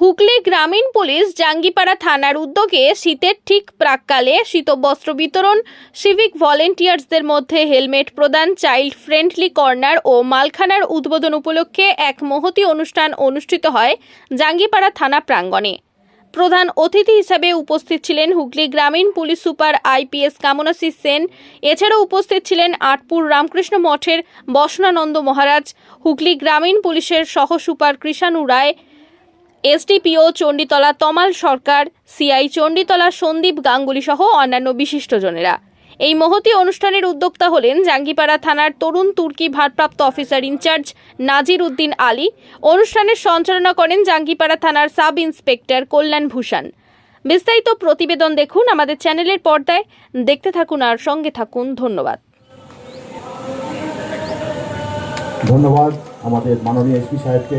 হুগলি গ্রামীণ পুলিশ জাঙ্গিপাড়া থানার উদ্যোগে শীতের ঠিক প্রাককালে শীতবস্ত্র বিতরণ সিভিক ভলেন্টিয়ার্সদের মধ্যে হেলমেট প্রদান চাইল্ড ফ্রেন্ডলি কর্নার ও মালখানার উদ্বোধন উপলক্ষে এক মহতি অনুষ্ঠান অনুষ্ঠিত হয় জাঙ্গিপাড়া থানা প্রাঙ্গণে। প্রধান অতিথি হিসাবে উপস্থিত ছিলেন হুগলি গ্রামীণ police super IPS Kamanasi Sen. এছাড়াও উপস্থিত ছিলেন আটপুর রামকৃষ্ণ মঠের বসনানন্দ মহারাজ, হুগলি গ্রামীণ পুলিশের সহ super Krishanu Roy SDPO Chanditala Tamal Sarkar, CI Chanditala Sandip Ganguly সহ অন্যান্য বিশিষ্টজনেরা এই মহতি অনুষ্ঠানের উদ্যোক্তা হলেন জাঙ্গিপাড়া থানার তরুণ তুর্কি ভারপ্রাপ্ত officer in charge Nazir Uddin Ali. অনুষ্ঠানের সঞ্চালনা করেন জাঙ্গিপাড়া থানার সাব ইন্সপেক্টর কল্যাণ ভূষণ। বিস্তারিত প্রতিবেদন দেখুন আমাদের চ্যানেলের পর্দায়। দেখতে থাকুন আর সঙ্গে থাকুন। ধন্যবাদ। ধন্যবাদ আমাদের মাননীয় এসপি সাহেবকে।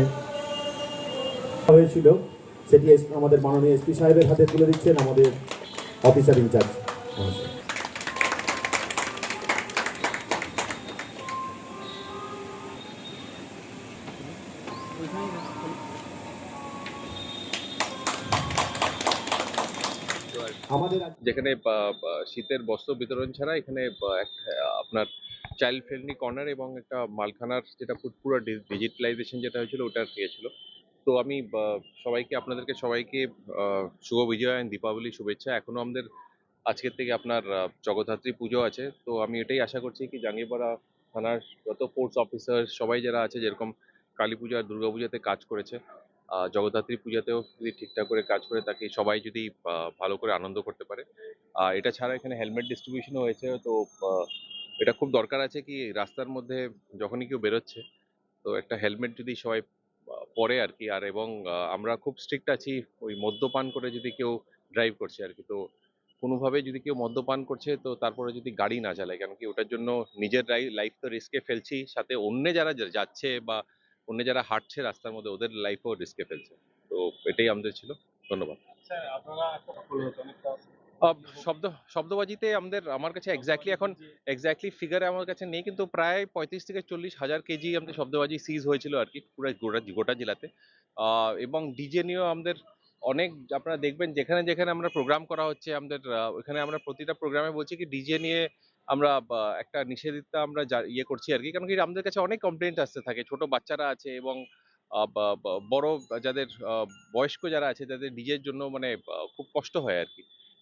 হয়েছিল, সেটি আমাদের মাননীয় এসপি সাহেবের হাতে তুলে দিচ্ছেন, আমাদের অফিসার ইনচার্জ যেখানে শীতের বস্ত্র বিতরণ ছাড়া এখানে আপনার চাইল্ড ফ্রেন্ডলি কর্নার এবং একটা মালখানার যেটা পু- পুরো ডিজিটালাইজেশন যেটা হয়েছিল ওটা দিয়েছিল তো আমি সবাইকে, আপনাদেরকে সবাইকে শুভ বিজয় and দীপাবলি শুভেচ্ছা। এখনও আমাদের, আজকের থেকে আপনার জগদ্ধাত্রী পুজো আছে। তো আমি এটাই আশা করছি কি জাঙ্গিপাড়া থানার যত ফোর্স অফিসার সবাই যারা আছে, যেরকম কালী পূজা আর দুর্গা পূজাতে কাজ করেছে জগদ্ধাত্রী পূজাতেও যদি ঠিকঠাক করে কাজ করে তাকে সবাই যদি ভালো করে আনন্দ করতে পারে। আর এটা ছাড়া এখানে হেলমেট ডিস্ট্রিবিউশনও হয়েছে। তো এটা খুব দরকার আছে কি রাস্তার মধ্যে যখনই কেউ বেরোচ্ছে, তো একটা হেলমেট যদি সবাই পরে আর কি আর এবং আমরা খুব স্ট্রিক্ট আছি ওই মদ্যপান করে যদি কেউ ড্রাইভ করছে আর কি তো কোনোভাবে যদি কেউ মদ্যপান করছে তো তারপরে যদি গাড়ি না চালায় কারণ কি ওটার জন্য নিজের লাইফ তো রিস্কে ফেলছি সাথে অন্য যারা যাচ্ছে বা অন্য যারা হাঁটছে রাস্তার মধ্যে ওদের লাইফও রিস্কে ফেলছে। তো এটাই আমাদের ছিল। ধন্যবাদ। আহ, শব্দ, শব্দবাজিতে আমাদের, আমার কাছে এক্স্যাক্টলি এখন এক্স্যাক্টলি ফিগার আমার কাছে নেই, কিন্তু প্রায় পঁয়ত্রিশ থেকে চল্লিশ হাজার কেজি আমাদের শব্দবাজি সিজ হয়েছিল আর কি পুরো গোটা গোটা জেলাতে। এবং ডিজে নিয়েও আমাদের অনেক, আপনারা দেখবেন যেখানে যেখানে আমরা প্রোগ্রাম করা হচ্ছে, আমাদের ওখানে আমরা প্রতিটা প্রোগ্রামে বলছি কি ডিজে নিয়ে আমরা একটা নিষেধিতা আমরা ইয়ে করছি আর কি। কারণ কি আমাদের কাছে অনেক কমপ্লেন্ট আসতে থাকে, ছোট বাচ্চারা আছে এবং বড় যাদের বয়স্ক যারা আছে, তাদের ডিজের জন্য মানে খুব কষ্ট হয় আর কি।